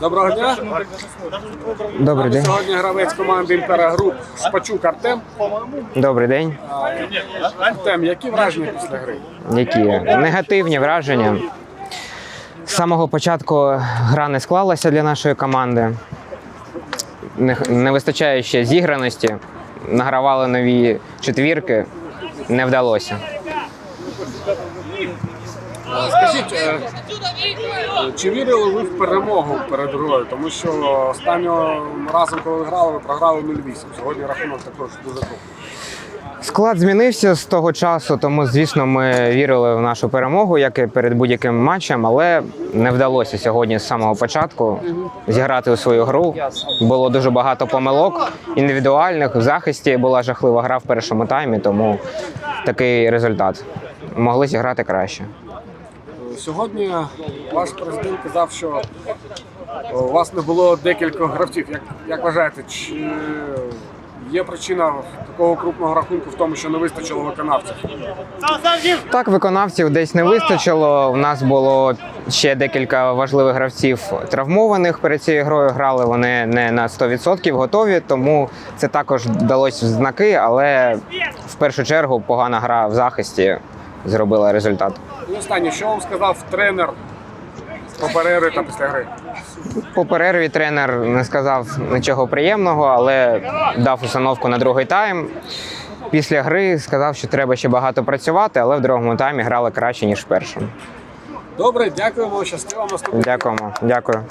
Доброго дня. Добрий день. Сьогодні гравець команди Імпера Груп Шпачук Артем. Добрий день. Артем, які враження після гри? Які негативні враження? З самого початку гра не склалася для нашої команди. Не, не вистачає ще зіграності. Награвали нові четвірки. Не вдалося. Скажіть, е, чи вірили ви в перемогу перед грою? Тому що останнього разом, коли ви грали, ви програли 0-8. Сьогодні рахунок також дуже крупний. Склад змінився з того часу, тому звісно, ми вірили в нашу перемогу, як і перед будь-яким матчем, але не вдалося сьогодні з самого початку зіграти у свою гру. Було дуже багато помилок індивідуальних. В захисті була жахлива гра в першому таймі, тому такий результат. Могли зіграти краще. Сьогодні ваш президент казав, що у вас не було декількох гравців. Як, як вважаєте, чи є причина такого крупного рахунку в тому, що не вистачило виконавців? Так, виконавців десь не вистачило. У нас було ще декілька важливих гравців травмованих перед цією грою. Грали вони не на 100% готові, тому це також далось в знаки, але в першу чергу погана гра в захисті зробила результат. І останнє, що вам сказав тренер по перерві та після гри? По перерві тренер не сказав нічого приємного, але дав установку на другий тайм. Після гри сказав, що треба ще багато працювати, але в другому таймі грали краще ніж в першому. Добре, дякуємо, щасливо наступного. Дякуємо, дякую.